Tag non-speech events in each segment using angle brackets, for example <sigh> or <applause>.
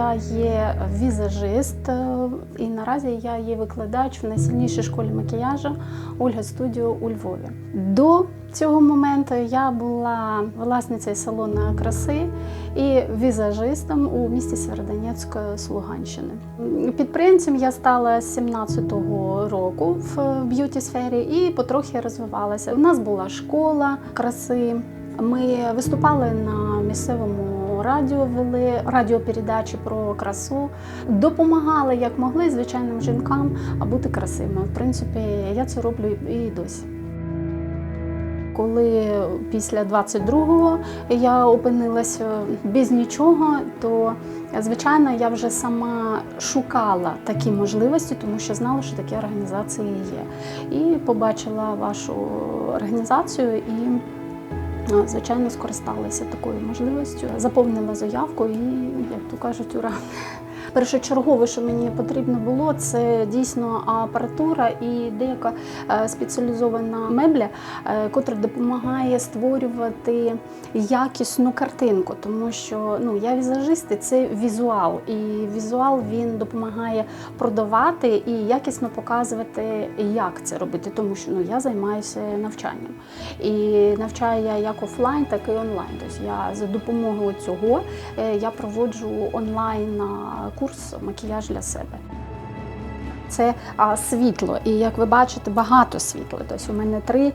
я є візажист, е, і наразі я є викладач в найсильнішій школі макіяжу Ольга Студіо у Львові. До цього моменту я була власницею салону краси і візажистом у місті Сєвєродонецьк з Луганщини. Підприємцем я стала з 17-го року в б'юті сфері і потрохи розвивалася. У нас була школа краси. Ми виступали на місцевому радіо, вели радіопередачі про красу, допомагали як могли звичайним жінкам бути красивими. В принципі, я це роблю і досі. Коли після 22-го я опинилася без нічого, то звичайно я вже сама шукала такі можливості, тому що знала, що такі організації є. І побачила вашу організацію і. Звичайно, скористалася такою можливістю, заповнила заявку і, як то кажуть, ура. Першочергове, що мені потрібно було, це дійсно апаратура і деяка е, спеціалізована мебля, е, котра допомагає створювати якісну картинку, тому що ну я візажист, і це візуал, і візуал він допомагає продавати і якісно показувати, як це робити, тому що ну я займаюся навчанням. І навчаю я як офлайн, так і онлайн. Тобто я за допомогою цього е, я проводжу онлайн курс макіяж для себе. Це світло, і як ви бачите, багато світла. Тобто у мене три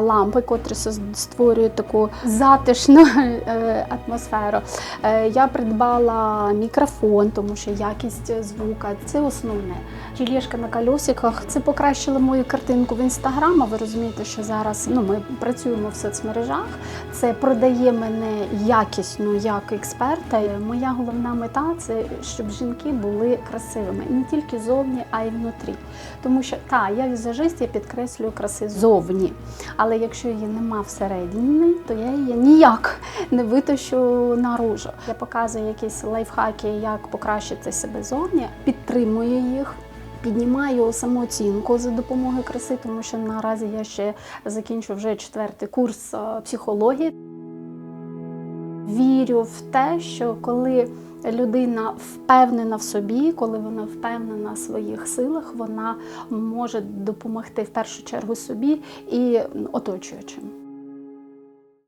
лампи, котрі створюють таку затишну <laughs> е, атмосферу. Е, я придбала мікрофон, тому що якість звука це основне. Тілешка на колесиках це покращило мою картинку в інстаграм. А ви розумієте, що зараз ну, ми працюємо в соцмережах. Це продає мене якісно як експерта. Моя головна мета це щоб жінки були красивими не тільки зовні, а й внутрі. Тому що та я візажист, я підкреслюю краси зовні. Але якщо її нема всередині, то я її ніяк не витащу наружу. Я показую якісь лайфхаки, як покращити себе зовні, підтримую їх. Піднімаю самооцінку за допомогою краси, тому що наразі я ще закінчу вже четвертий курс е, психології. Вірю в те, що коли людина впевнена в собі, коли вона впевнена в своїх силах, вона може допомогти в першу чергу собі і оточуючим.